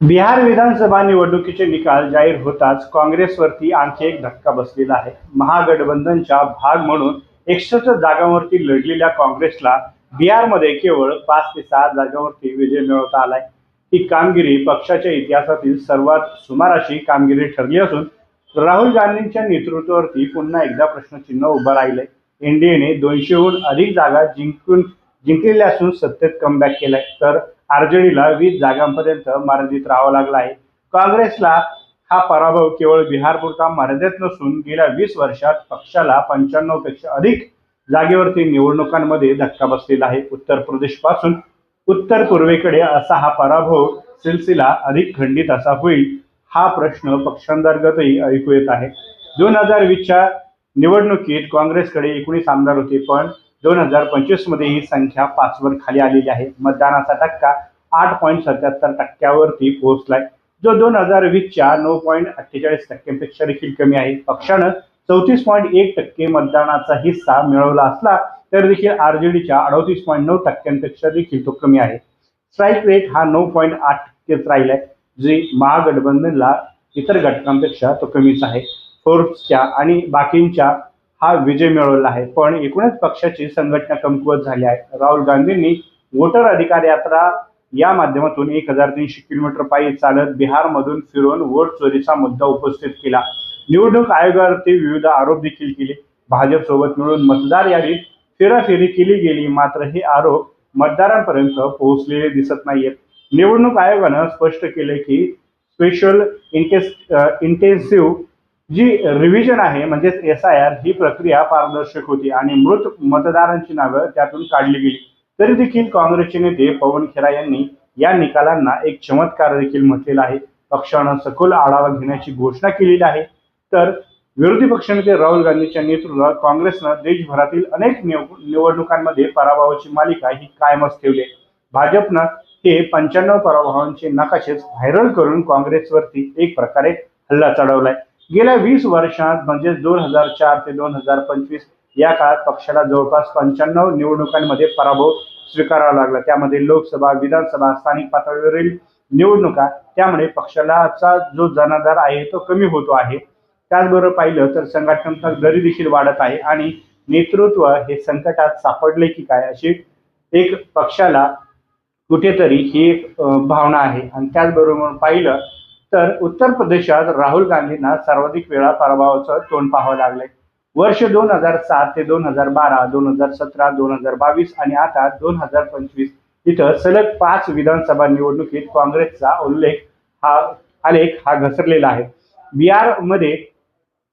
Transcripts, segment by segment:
बिहार विधानसभा निवडणुकीचे निकाल जाहीर होताच काँग्रेसवरती आणखी एक धक्का बसलेला आहे. महागठबंधनचा भाग म्हणून एकसष्ट जागांवरती लढलेल्या काँग्रेसला बिहारमध्ये केवळ पाच ते सहा जागांवरती विजय मिळवता आलाय. ही कामगिरी पक्षाच्या इतिहासातील सर्वात सुमार अशी कामगिरी ठरली असून राहुल गांधींच्या नेतृत्वावरती पुन्हा एकदा प्रश्नचिन्ह उभं राहिलंय. एनडीएने दोनशेहून अधिक जागा जिंकून जिंकलेल्या असून सत्तेत कमबॅक केलाय. तर आरजेडीला वीस जागांपर्यंत मर्यादित राहावं लागलं आहे. काँग्रेसला हा पराभव केवळ बिहारपुरता मर्यादित नसून गेल्या वीस वर्षात पक्षाला पंच्याण्णवपेक्षा अधिक जागेवरती निवडणुकांमध्ये धक्का बसलेला आहे. उत्तर प्रदेशपासून उत्तर पूर्वेकडे असा हा पराभव सिलसिला अधिक खंडित असा होईल हा प्रश्न पक्षांतर्गतही ऐकू येत आहे. दोन हजार वीसच्या निवडणुकीत काँग्रेसकडे एकोणीस आमदार होते पण दोन हजार पंचवीसमध्ये ही संख्या पाचवर खाली आलेली आहे. मतदानाचा टक्का आठ पॉईंट सत्याहत्तर टक्क्यावरती पोहोचलाय. जो दोन हजार वीसच्या नऊ पॉईंट अठ्ठेचाळीस टक्क्यांपेक्षा देखील कमी आहे. पक्षानं चौतीस पॉईंट एक टक्के मतदानाचा हिस्सा मिळवला असला तर देखील आरजेडीच्या अडतीस पॉईंट नऊ टक्क्यांपेक्षा देखील तो कमी आहे. स्ट्राईक रेट हा नऊ पॉईंट आठ टक्केच राहिलाय जे महागठबंधनला इतर घटकांपेक्षा तो कमीच आहे. फोर्ब्सच्या आणि बाकींच्या हा विजय मिळवला आहे. पण एकूणच पक्षाची संघटना कमकुवत झाली आहे. राहुल गांधींनी वोटर अधिकार यात्रा या माध्यमातून एक हजार तीनशे किलोमीटर पायी चालत बिहारमधून फिरून वोट चोरीचा मुद्दा उपस्थित केला. निवडणूक आयोगावरती विविध आरोप देखील केले. भाजप सोबत मिळून मतदार यादीत फेराफेरी केली गेली मात्र हे आरोप मतदारांपर्यंत पोहोचलेले दिसत नाहीयेत. निवडणूक आयोगानं स्पष्ट केले की स्पेशल इंटेस इंटेन्सिव्ह जी रिव्हिजन आहे म्हणजेच एस आय आर ही प्रक्रिया पारदर्शक होती आणि मृत मतदारांची नावं त्यातून काढली गेली. तरी देखील काँग्रेसचे नेते पवन खेरा यांनी या निकालांना एक चमत्कार देखील म्हटलेला आहे. पक्षानं सखोल आढावा घेण्याची घोषणा केलेली आहे. तर विरोधी पक्षनेते राहुल गांधीच्या नेतृत्वात काँग्रेसनं देशभरातील अनेक निवडणुकांमध्ये पराभवाची मालिका ही कायमच ठेवली भाजपनं हे पंच्याण्णव पराभवांचे नकाशेच व्हायरल करून काँग्रेसवरती एक प्रकारे हल्ला चढवलाय. गेल्या वीस वर्षात म्हणजे दोन हजार चार ते दोन हजार पंचवीस या काळात पक्षाला जवळपास पंच्याण्णव निवडणुकांमध्ये पराभव स्वीकारावा लागला. त्यामध्ये लोकसभा विधानसभा स्थानिक पातळीवरील निवडणुका त्यामुळे पक्षालाचा जो जनाधार आहे तो कमी होतो आहे. त्याचबरोबर पाहिलं तर संघटनात्मक दरी देखील वाढत आहे आणि नेतृत्व हे संकटात सापडले की काय अशी एक पक्षाला कुठेतरी ही एक भावना आहे. आणि त्याचबरोबर पाहिलं तर उत्तर प्रदेशात राहुल गांधींना सर्वाधिक वेळा पराभवाचं तोंड पाहावं लागलंय. वर्ष दोन हजार सात ते दोन हजार बारा दोन हजार सतरा दोन हजार बावीस आणि आता दोन हजार पंचवीस इथं सलग पाच विधानसभा निवडणुकीत काँग्रेसचा उल्लेख हा आलेख हा घसरलेला आहे. बिहारमध्ये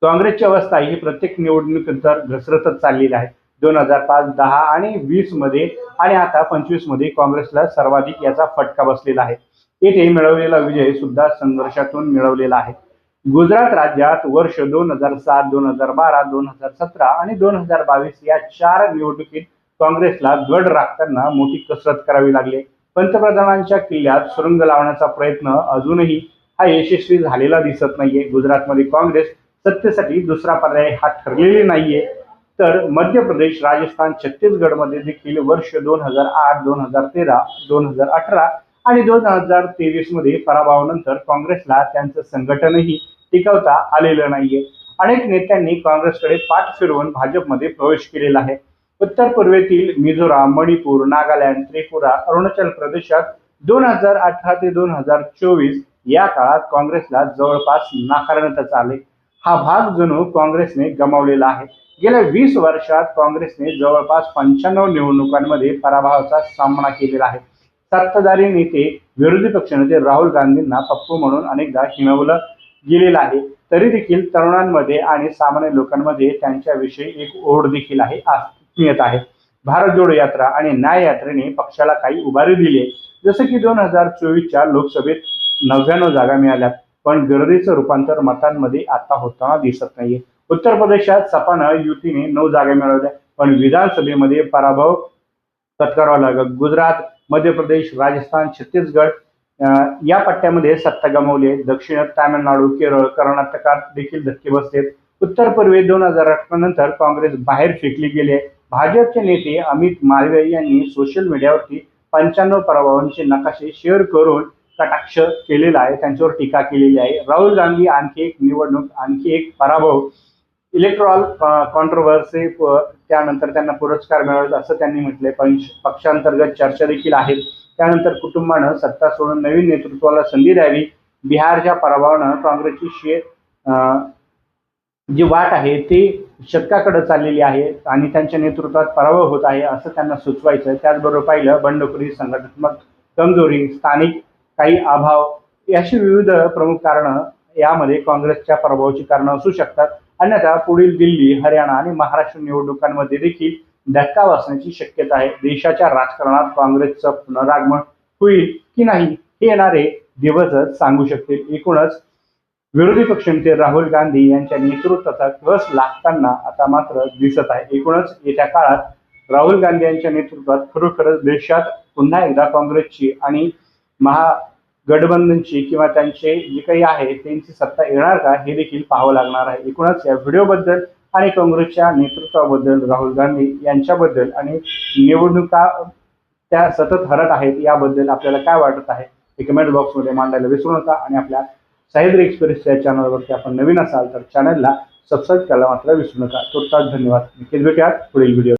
काँग्रेसची अवस्था ही प्रत्येक निवडणुकीनंतर घसरतच चाललेली आहे. दोन हजार पाच दहा आणि वीसमध्ये आणि आता पंचवीसमध्ये काँग्रेसला सर्वाधिक याचा फटका बसलेला आहे. येथे मिळवलेला विजय सुद्धा संघर्षातून मिळवलेला आहे. गुजरात राज्यात वर्ष दोन हजार सात दोन हजार बारा दोन हजार सतरा आणि दोन हजार बावीस या चार निवडणुकीत काँग्रेसला गड राखताना मोठी कसरत करावी लागली. पंतप्रधानांच्या किल्ल्यात सुरुंग लावण्याचा प्रयत्न अजूनही हा यशस्वी झालेला दिसत नाहीये. गुजरातमध्ये काँग्रेस सत्तेसाठी दुसरा पर्याय हा ठरलेले नाहीये. तर मध्य प्रदेश राजस्थान छत्तीसगडमध्ये देखील वर्ष दोन हजार आठ दोन हजार तेरा दोन हजार अठरा आणि दोन हजार तेवीसमध्ये पराभवानंतर काँग्रेसला त्यांचं संघटनही टिकवता आलेलं नाहीये. अनेक नेत्यांनी काँग्रेसकडे पाठ फिरवून भाजपमध्ये प्रवेश केलेला आहे. उत्तर पूर्वेतील मिझोराम मणिपूर नागालँड त्रिपुरा अरुणाचल प्रदेशात दोन हजार अठरा ते दोन हजार चोवीस या काळात काँग्रेसला जवळपास नाकारण्यातच आले. हा भाग जणू काँग्रेसने गमावलेला आहे. गेल्या वीस वर्षात काँग्रेसने जवळपास पंच्याण्णव निवडणुकांमध्ये पराभवाचा सामना केलेला आहे. सत्ताधारी नेते विरोधी पक्षनेते राहुल गांधींना पप्पू म्हणून अनेकदा हिणवलं गेलेला आहे. तरी देखील तरुणांमध्ये आणि सामान्य लोकांमध्ये त्यांच्याविषयी एक ओढ देखील आहे मिळत आहे. भारत जोडो यात्रा आणि न्याय यात्रेने पक्षाला काही उभारी दिली आहे. जसं की दोन हजार चोवीसच्या लोकसभेत नव्याण्णव जागा मिळाल्या पण गर्दीचं रूपांतर मतांमध्ये आता होताना दिसत नाहीये. उत्तर प्रदेशात सपानं युतीने नऊ जागा मिळवल्या पण विधानसभेमध्ये पराभव पत्करावा लागला. गुजरात मध्य प्रदेश राजस्थान छत्तीसगड या पट्ट्यामध्ये सत्ता गमावली आहे दक्षिणात तामिळनाडू केरळ कर्नाटकात देखील धक्के बसलेत. उत्तर पूर्वे दोन हजार अठरा नंतर काँग्रेस बाहेर फेकली गेली. आहे भाजपचे नेते अमित मालवीय यांनी सोशल मीडियावरती पंच्याण्णव पराभवांचे नकाशे शेअर करून कटाक्ष केलेला आहे. त्यांच्यावर टीका केलेली आहे. राहुल गांधी आणखी एक निवडणूक आणखी एक पराभव इलेक्ट्रॉल कॉन्ट्रोवर्सी uh, त्यानंतर त्यांना पुरस्कार मिळावेत असं त्यांनी म्हटले पंच पक्षांतर्गत चर्चा देखील आहेत त्यानंतर कुटुंबानं सत्ता सोडून नवीन नेतृत्वाला संधी द्यावी. बिहारच्या पराभवानं काँग्रेसची शे जी वाट आहे ती शतकाकडे चाललेली आहे आणि त्यांच्या नेतृत्वात पराभव होत आहे असं त्यांना सुचवायचं त्याचबरोबर पाहिलं बंडखोरी संघटनात्मक कमजोरी स्थानिक काही अभाव अशी विविध प्रमुख कारणं यामध्ये काँग्रेसच्या पराभवाची कारणं असू शकतात. अन्यथा पुढील दिल्ली हरियाणा आणि महाराष्ट्र निवडणुकांमध्ये देखील धक्का बसण्याची शक्यता आहे. देशाच्या राजकारणात काँग्रेसचं पुनरागमन होईल की नाही हे येणारे दिवसच सांगू शकतील एकूणच विरोधी पक्षनेते राहुल गांधी यांच्या नेतृत्वाचा कस लागताना आता मात्र दिसत आहे. एकूणच येत्या काळात राहुल गांधी यांच्या नेतृत्वात खरोखरच देशात पुन्हा एकदा काँग्रेसची आणि महा गठबंधनची किंवा त्यांचे जे काही आहे त्यांची सत्ता येणार का हे देखील पाहावं लागणार आहे. एकूणच या व्हिडिओबद्दल आणि काँग्रेसच्या नेतृत्वाबद्दल राहुल गांधी यांच्याबद्दल आणि निवडणुका त्या सतत हरत आहेत याबद्दल आपल्याला काय वाटत आहे हे कमेंट बॉक्समध्ये मांडायला विसरू नका. आणि आपल्या साहित्य एक्सप्रेस या चॅनलवरती आपण नवीन असाल तर चॅनलला सबस्क्राईब करायला मात्र विसरू नका. तुर्तास धन्यवाद. नक्कीच भेटूयात पुढील व्हिडिओ